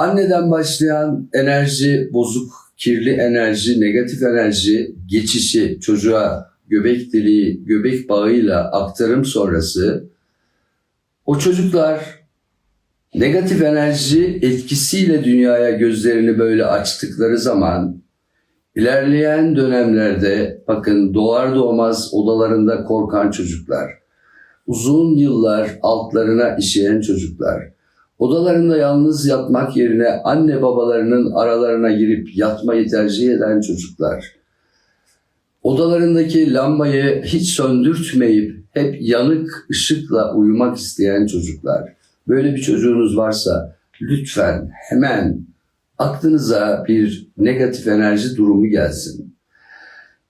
Anneden başlayan enerji, bozuk, kirli enerji, negatif enerji geçişi çocuğa göbek deliği, göbek bağıyla aktarım sonrası o çocuklar negatif enerji etkisiyle dünyaya gözlerini böyle açtıkları zaman ilerleyen dönemlerde bakın doğar doğmaz odalarında korkan çocuklar, uzun yıllar altlarına işeyen çocuklar, odalarında yalnız yatmak yerine anne babalarının aralarına girip yatmayı tercih eden çocuklar, odalarındaki lambayı hiç söndürtmeyip hep yanık ışıkla uyumak isteyen çocuklar. Böyle bir çocuğunuz varsa lütfen hemen aklınıza bir negatif enerji durumu gelsin.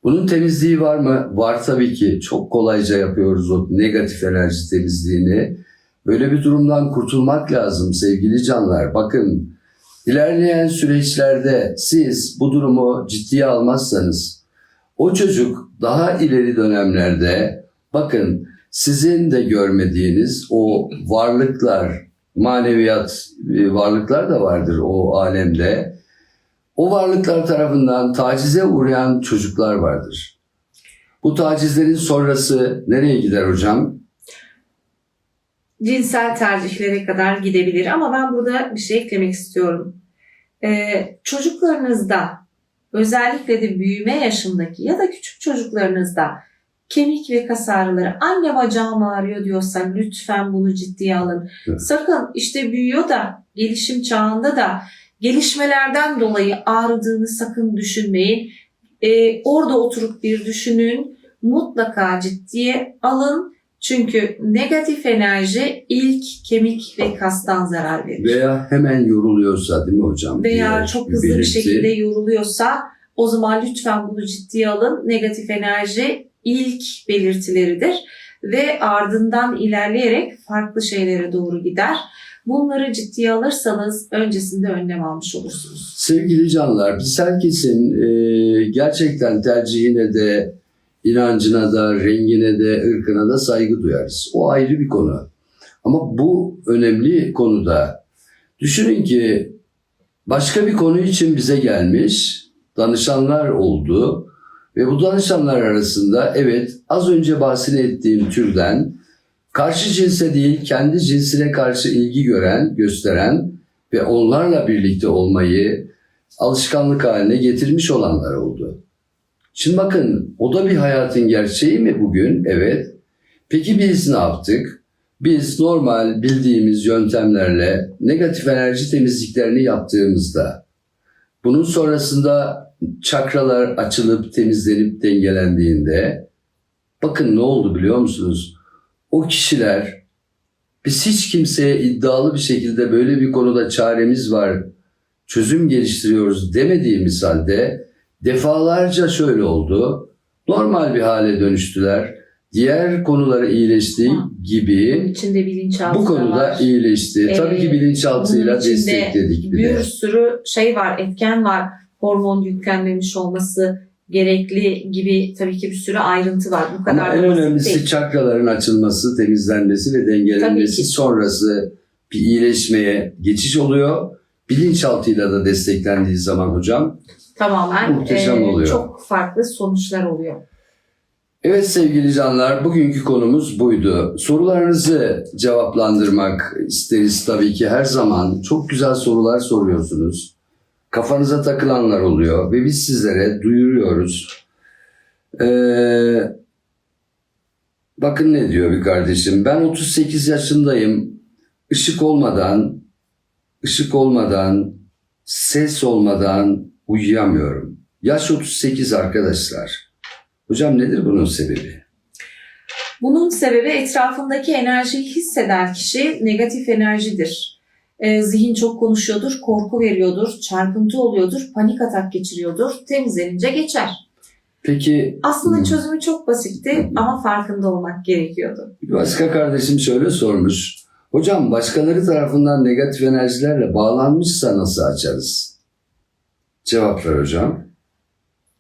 Bunun temizliği var mı? Var tabii ki. Çok kolayca yapıyoruz o negatif enerji temizliğini. Böyle bir durumdan kurtulmak lazım sevgili canlar. Bakın ilerleyen süreçlerde siz bu durumu ciddiye almazsanız o çocuk daha ileri dönemlerde bakın sizin de görmediğiniz o varlıklar, maneviyat e, varlıklar da vardır o alemde. O varlıklar tarafından tacize uğrayan çocuklar vardır. Bu tacizlerin sonrası nereye gider hocam? Cinsel tercihlere kadar gidebilir ama ben burada bir şey eklemek istiyorum. Ee, çocuklarınızda özellikle de büyüme yaşındaki ya da küçük çocuklarınızda kemik ve kas ağrıları anne bacağım ağrıyor diyorsa lütfen bunu ciddiye alın. Evet. Sakın işte büyüyor da gelişim çağında da gelişmelerden dolayı ağrıdığını sakın düşünmeyin. Ee, orada oturup bir düşünün mutlaka ciddiye alın. Çünkü negatif enerji ilk kemik ve kastan zarar verir. Veya hemen yoruluyorsa değil mi hocam? Veya çok hızlı bir belirti. şekilde yoruluyorsa o zaman lütfen bunu ciddiye alın. Negatif enerji ilk belirtileridir ve ardından ilerleyerek farklı şeylere doğru gider. Bunları ciddiye alırsanız öncesinde önlem almış olursunuz. Sevgili canlar, biz herkesin gerçekten tercihine de, inancına da, rengine de, ırkına da saygı duyarız. O ayrı bir konu. Ama bu önemli konuda düşünün ki başka bir konu için bize gelmiş danışanlar oldu ve bu danışanlar arasında evet az önce bahsini ettiğim türden karşı cinse değil kendi cinsine karşı ilgi gören, gösteren ve onlarla birlikte olmayı alışkanlık haline getirmiş olanlar oldu. Şimdi bakın o da bir hayatın gerçeği mi bugün? Evet. Peki biz ne yaptık? Biz normal bildiğimiz yöntemlerle negatif enerji temizliklerini yaptığımızda bunun sonrasında çakralar açılıp temizlenip dengelendiğinde bakın ne oldu biliyor musunuz? O kişiler biz hiç kimseye iddialı bir şekilde böyle bir konuda çaremiz var, çözüm geliştiriyoruz demediğimiz halde defalarca şöyle oldu. Normal bir hale dönüştüler. Diğer konuları iyileştiği Bunun gibi içinde bilinçaltı bu da konuda var. iyileşti. Ee, Tabii ki bilinçaltıyla destekledik bir bir de. sürü şey var, etken var. Hormon yüklenmemiş olması gerekli gibi tabii ki bir sürü ayrıntı var. Bu kadar Ama en önemlisi değil. çakraların açılması, temizlenmesi ve dengelenmesi sonrası bir iyileşmeye geçiş oluyor. Bilinçaltıyla da desteklendiği zaman hocam. Tamamen muhteşem e, oluyor. çok farklı sonuçlar oluyor. Evet sevgili canlar bugünkü konumuz buydu. Sorularınızı cevaplandırmak isteriz tabii ki her zaman. Çok güzel sorular soruyorsunuz. Kafanıza takılanlar oluyor ve biz sizlere duyuruyoruz. Ee, bakın ne diyor bir kardeşim. Ben 38 yaşındayım. Işık olmadan, ışık olmadan, ses olmadan uyuyamıyorum. Yaş 38 arkadaşlar. Hocam nedir bunun sebebi? Bunun sebebi etrafındaki enerjiyi hisseden kişi negatif enerjidir. E, zihin çok konuşuyordur, korku veriyordur, çarpıntı oluyordur, panik atak geçiriyordur. Temizlenince geçer. Peki Aslında Hmm. çözümü çok basitti Hı hı. ama farkında olmak gerekiyordu. başka kardeşim şöyle sormuş. Hocam başkaları tarafından negatif enerjilerle bağlanmışsa nasıl açarız? Cevap ver hocam.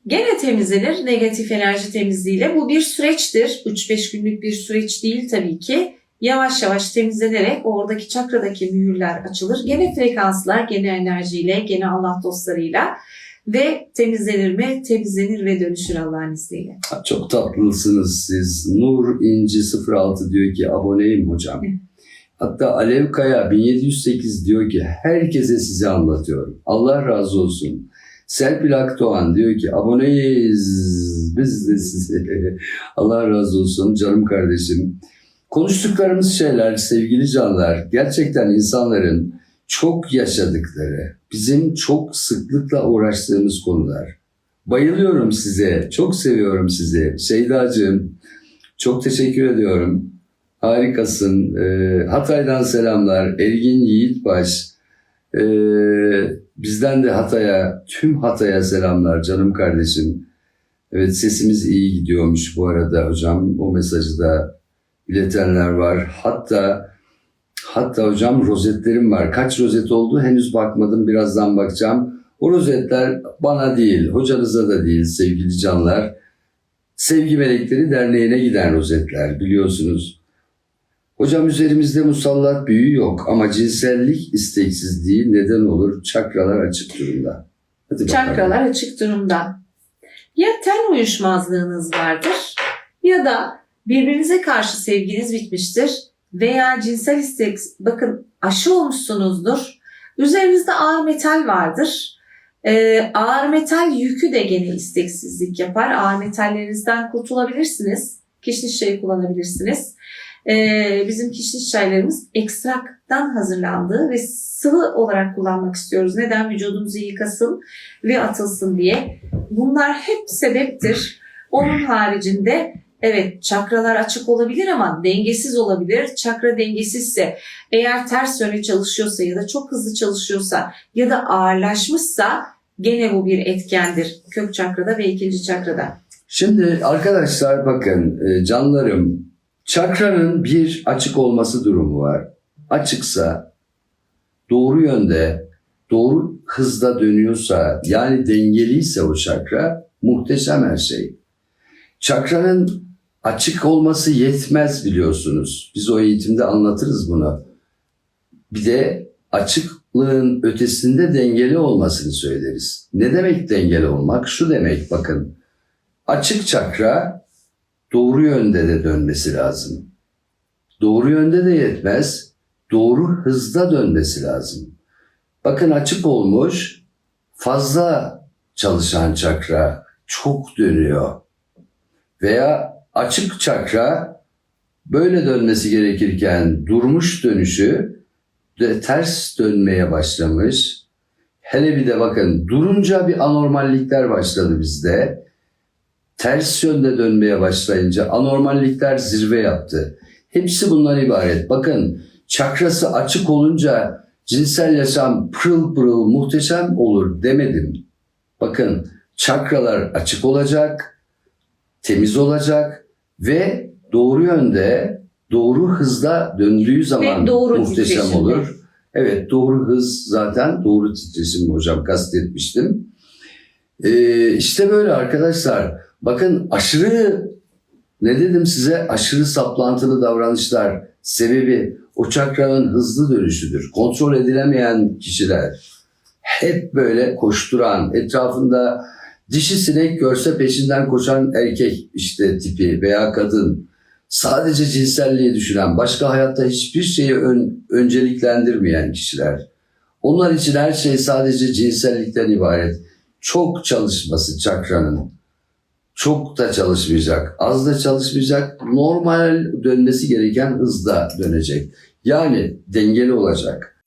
Gene temizlenir negatif enerji temizliğiyle. Bu bir süreçtir. 3-5 günlük bir süreç değil tabii ki. yavaş yavaş temizlenerek oradaki çakradaki mühürler açılır. Gene frekanslar, gene enerjiyle, gene Allah dostlarıyla ve temizlenir mi? Temizlenir ve dönüşür Allah'ın izniyle. Çok tatlısınız siz. Nur İnci 06 diyor ki aboneyim hocam. Hatta Alev Kaya 1708 diyor ki herkese sizi anlatıyorum. Allah razı olsun. Serpil Akdoğan diyor ki aboneyiz biz de size. Allah razı olsun canım kardeşim. Konuştuklarımız şeyler sevgili canlar gerçekten insanların çok yaşadıkları, bizim çok sıklıkla uğraştığımız konular. Bayılıyorum size, çok seviyorum sizi. Şeydacığım, çok teşekkür ediyorum. Harikasın. Ee, Hatay'dan selamlar. Ergin Yiğitbaş. Ee, bizden de Hatay'a, tüm Hatay'a selamlar canım kardeşim. Evet sesimiz iyi gidiyormuş bu arada hocam. O mesajı da iletenler var. Hatta hatta hocam rozetlerim var. Kaç rozet oldu henüz bakmadım. Birazdan bakacağım. O rozetler bana değil, hocanıza da değil sevgili canlar. Sevgi Melekleri Derneği'ne giden rozetler biliyorsunuz. Hocam üzerimizde musallat büyü yok ama cinsellik isteksizliği neden olur? Çakralar açık durumda. Hadi. Çakralar açık durumda. Ya ten uyuşmazlığınız vardır ya da birbirinize karşı sevginiz bitmiştir veya cinsel istek bakın aşı olmuşsunuzdur. Üzerinizde ağır metal vardır. Ee, ağır metal yükü de gene isteksizlik yapar. Ağır metallerinizden kurtulabilirsiniz. Kişniş çayı kullanabilirsiniz. Ee, bizim kişniş çaylarımız ekstraktan hazırlandığı ve sıvı olarak kullanmak istiyoruz. Neden? Vücudumuzu yıkasın ve atılsın diye. Bunlar hep sebeptir. Onun haricinde evet çakralar açık olabilir ama dengesiz olabilir. Çakra dengesizse eğer ters yöne çalışıyorsa ya da çok hızlı çalışıyorsa ya da ağırlaşmışsa gene bu bir etkendir. Kök çakrada ve ikinci çakrada. Şimdi arkadaşlar bakın e, canlarım çakranın bir açık olması durumu var. Açıksa doğru yönde doğru hızda dönüyorsa yani dengeliyse o çakra muhteşem her şey. Çakranın açık olması yetmez biliyorsunuz. Biz o eğitimde anlatırız bunu. Bir de açıklığın ötesinde dengeli olmasını söyleriz. Ne demek dengeli olmak? Şu demek bakın. Açık çakra doğru yönde de dönmesi lazım. Doğru yönde de yetmez. Doğru hızda dönmesi lazım. Bakın açık olmuş, fazla çalışan çakra çok dönüyor. Veya açık çakra böyle dönmesi gerekirken durmuş dönüşü de ters dönmeye başlamış. Hele bir de bakın durunca bir anormallikler başladı bizde. Ters yönde dönmeye başlayınca anormallikler zirve yaptı. Hepsi bundan ibaret. Bakın çakrası açık olunca cinsel yaşam pırıl pırıl muhteşem olur demedim. Bakın çakralar açık olacak, temiz olacak ve doğru yönde, doğru hızda döndüğü zaman doğru muhteşem titreşimde. olur. Evet doğru hız zaten doğru titreşim hocam kastetmiştim. Ee, işte böyle arkadaşlar. Bakın aşırı ne dedim size aşırı saplantılı davranışlar sebebi o çakranın hızlı dönüşüdür. Kontrol edilemeyen kişiler hep böyle koşturan etrafında dişi sinek görse peşinden koşan erkek işte tipi veya kadın sadece cinselliği düşünen başka hayatta hiçbir şeyi ön- önceliklendirmeyen kişiler. Onlar için her şey sadece cinsellikten ibaret. Çok çalışması çakranın. Çok da çalışmayacak. Az da çalışmayacak. Normal dönmesi gereken hızda dönecek. Yani dengeli olacak.